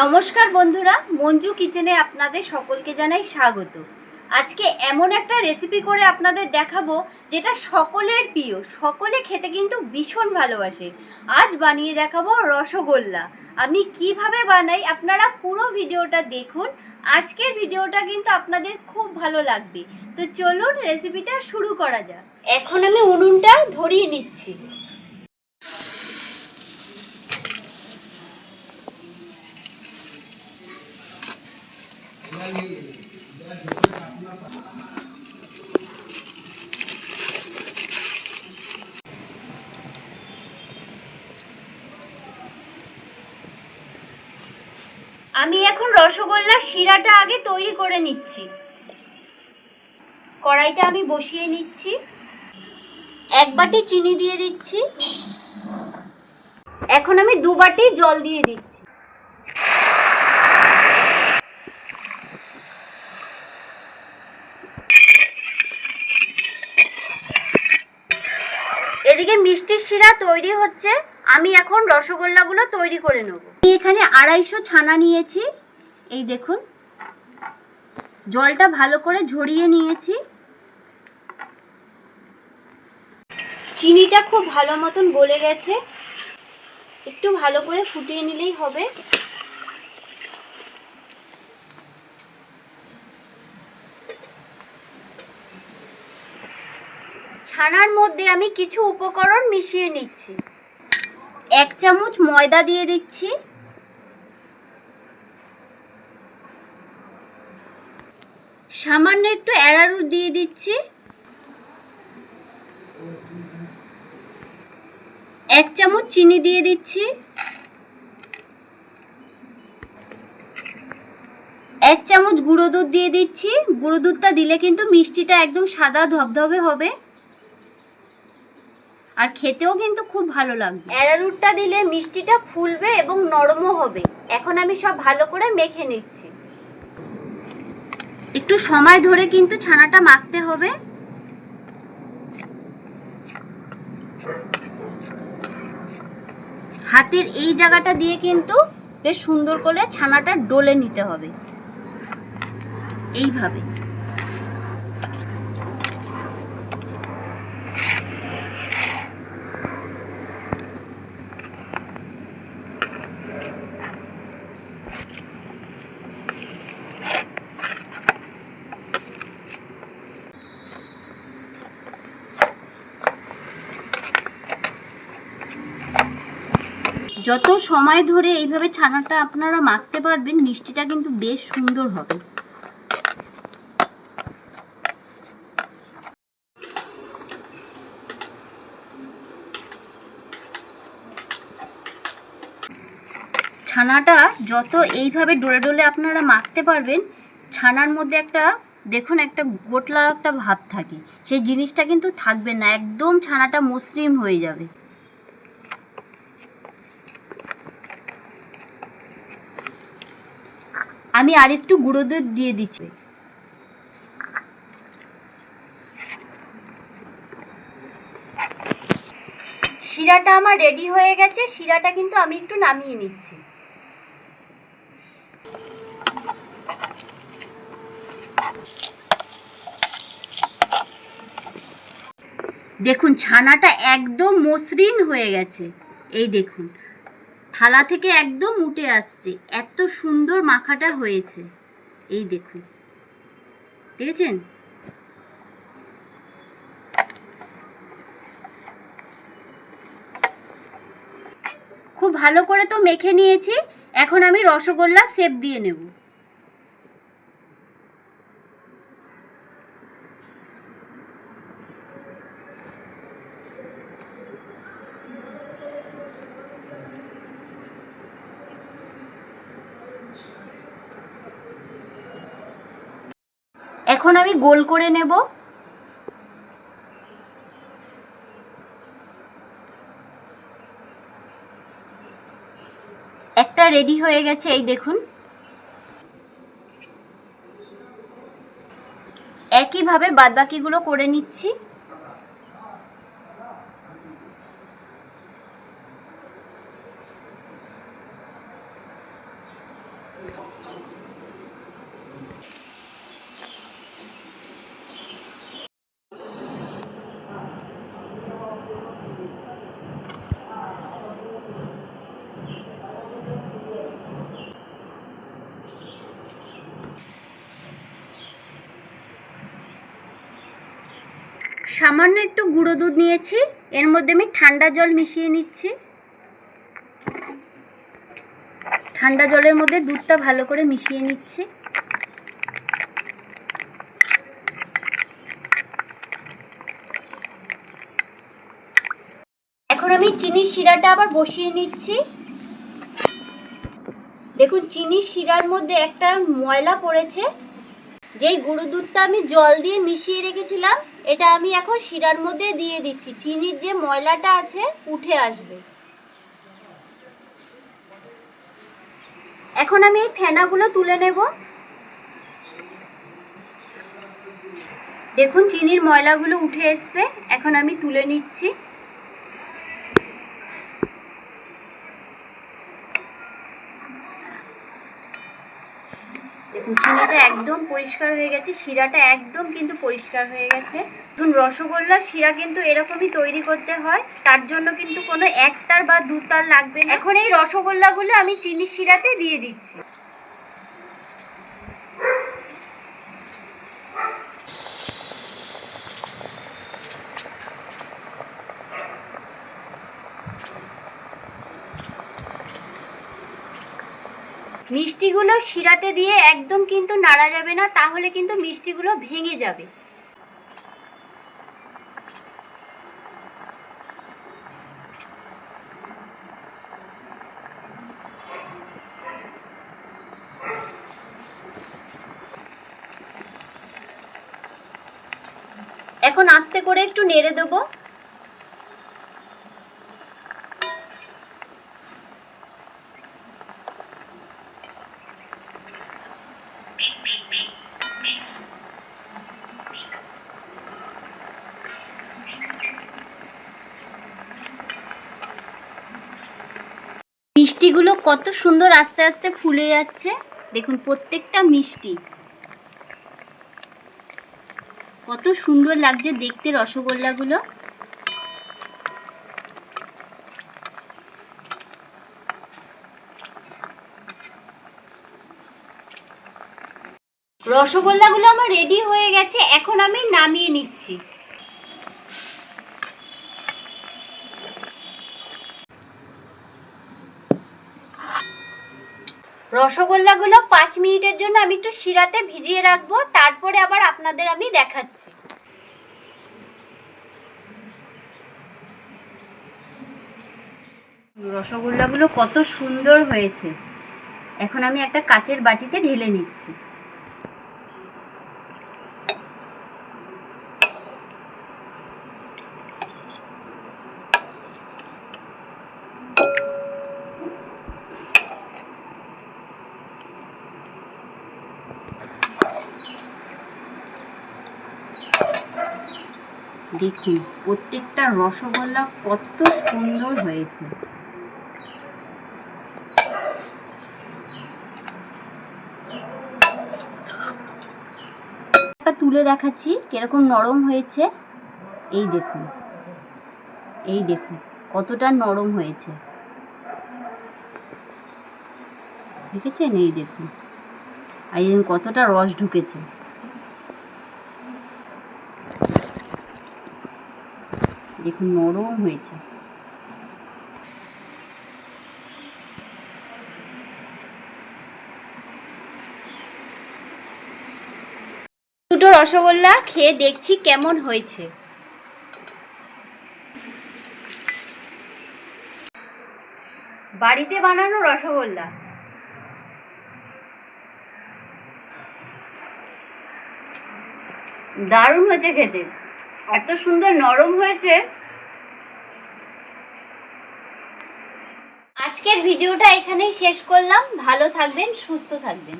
নমস্কার বন্ধুরা, মঞ্জু কিচেনে আপনাদের সকলকে জানাই স্বাগত। আজকে এমন একটা রেসিপি করে আপনাদের দেখাবো যেটা সকলের প্রিয়, সকলে খেতে কিন্তু ভীষণ ভালোবাসে। আজ বানিয়ে দেখাবো রসগোল্লা। আমি কীভাবে বানাই আপনারা পুরো ভিডিওটা দেখুন। আজকের ভিডিওটা কিন্তু আপনাদের খুব ভালো লাগবে। তো চলুন রেসিপিটা শুরু করা যাক। এখন আমি উনুনটা ধরিয়ে নিচ্ছি। আমি এখন রসগোল্লার শিরাটা আগে তৈরি করে নিচ্ছি। কড়াইটা আমি বসিয়ে নিচ্ছি। এক বাটি চিনি দিয়ে দিচ্ছি। এখন আমি দু বাটি জল দিয়ে দিচ্ছি। এদিকে মিষ্টির শিরা তৈরি হচ্ছে। আমি এখন রসগোল্লাগুলো তৈরি করে নেব। এখানে আড়াইশো ছানা নিয়েছি। এই দেখুন। জলটা ভালো করে ঝরিয়ে নিয়েছি। চিনিটা খুব ভালো মতন গলে গেছে। একটু ভালো করে ফুটিয়ে নিলেই হবে। ছানার মধ্যে আমি কিছু উপকরণ মিশিয়ে নিচ্ছি। এক চামচ ময়দা দিয়ে দিচ্ছি। সামান্য একটু অ্যারারুট দিয়ে দিচ্ছি। এক চামচ চিনি দিয়ে দিচ্ছি। এক চামচ গুঁড়ো দুধ দিয়ে দিচ্ছি। গুঁড়ো দুধটা দিলে কিন্তু মিষ্টিটা একদম সাদা ধবধবে হবে। আর খেতেও কিন্তু খুব ভালো লাগবে। অ্যারারুটটা দিলে মিষ্টিটা ফুলবে এবং নরমও হবে। এখন আমি সব ভালো করে মেখে নিচ্ছি। একটু সময় ধরে কিন্তু ছানাটা মাখতে হবে। হাতের এই জায়গাটা দিয়ে কিন্তু বেশ সুন্দর করে ছানাটা ডলে নিতে হবে। এইভাবে। যত সময় ধরে এইভাবে ছানাটা আপনারা মাখতে পারবেন, মিষ্টিটা কিন্তু বেশ সুন্দর হবে। ছানাটা যত এইভাবে ডলে ডলে আপনারা মাখতে পারবেন, ছানার মধ্যে একটা, দেখুন একটা গোটলা একটা ভাব থাকে। সেই জিনিসটা কিন্তু থাকবে না, একদম ছানাটা মসৃণ হয়ে যাবে। আমি আর একটু গুঁড়ো দুধ দিয়ে দিচ্ছি। শিরাটা আমার রেডি হয়ে গেছে, শিরাটা কিন্তু আমি একটু নামিয়ে নিচ্ছি। দেখুন, ছানাটা একদম মসৃণ হয়ে গেছে। এই দেখুন থালা থেকে একদম উঠে আসছে। এত সুন্দর মাখাটা হয়েছে। এই দেখুন। দেখেছেন? খুব ভালো করে তো মেখে নিয়েছি। এখন আমি রসগোল্লা সেপ দিয়ে নেব। এখন আমি গোল করে নেব। একটা রেডি হয়ে গেছে, এই দেখুন। একইভাবে বাদবাকিগুলো করে নিচ্ছি। সামান্য একটু গুঁড়ো দুধ নিয়েছি। এর মধ্যে আমি ঠান্ডা জল মিশিয়ে নিচ্ছি। ঠান্ডা জলের মধ্যে দুধটা ভালো করে মিশিয়ে নিচ্ছি। এখন আমি চিনির শিরাটা আবার বসিয়ে নিচ্ছি। দেখুন, চিনির শিরার মধ্যে একটা ময়লা পড়েছে। যেই গুঁড়ো দুধটা আমি জল দিয়ে মিশিয়ে রেখেছিলাম, এটা আমি এখন শিরার মধ্যে দিয়ে দিচ্ছি। চিনির যে ময়লাটা আছে, উঠে আসবে। এখন আমি এই ফেনাগুলো তুলে নেব। দেখুন, চিনির ময়লাগুলো উঠে এসছে। এখন আমি তুলে নিচ্ছি। চিনিটা একদম পরিষ্কার হয়ে গেছে, শিরাটা একদম কিন্তু পরিষ্কার হয়ে গেছে। ধরুন রসগোল্লার শিরা কিন্তু এরকমই তৈরি করতে হয়, তার জন্য কিন্তু কোনো একতার বা দুতার লাগবে না। এখন এই রসগোল্লাগুলো আমি চিনির শিরাতে দিয়ে দিচ্ছি। মিষ্টিগুলো শিরাতে দিয়ে একদম কিন্তু নাড়া যাবে না, তাহলে কিন্তু মিষ্টিগুলো ভেঙে যাবে। এখন আস্তে করে একটু নেড়ে দেবো। মিষ্টিগুলো কত সুন্দর আস্তে আস্তে ফুলে যাচ্ছে। দেখুন, প্রত্যেকটা মিষ্টি। কত সুন্দর লাগছে দেখতে রসগোল্লাগুলো। রসগোল্লাগুলো আমার রেডি হয়ে গেছে, এখন আমি নামিয়ে নিচ্ছি। রসগোল্লাগুলো পাঁচ মিনিটের জন্য আমি একটু শিরাতে ভিজিয়ে রাখব, তারপরে আবার আপনাদের আমি দেখাচ্ছি। রসগোল্লাগুলো কত সুন্দর হয়েছে। এখন আমি একটা কাচের বাটিতে ঢেলে নিচ্ছি। দেখুন, প্রত্যেকটা রসগোল্লা কত সুন্দর হয়েছে। তুলে দেখাচ্ছি, কীরকম নরম হয়েছে। এই দেখুন এই দেখুন, কতটা নরম হয়েছে। দেখেছেন? এই দেখুন, আর এই কতটা রস ঢুকেছে। দেখুন, নরম হয়েছে। দুটো রসগোল্লা খেয়ে দেখছি কেমন হয়েছে। বাড়িতে বানানো রসগোল্লা। দারুণ হয়েছে খেতে। এত সুন্দর নরম হয়েছে। আজকের ভিডিওটা এখানেই শেষ করলাম। ভালো থাকবেন সুস্থ থাকবেন।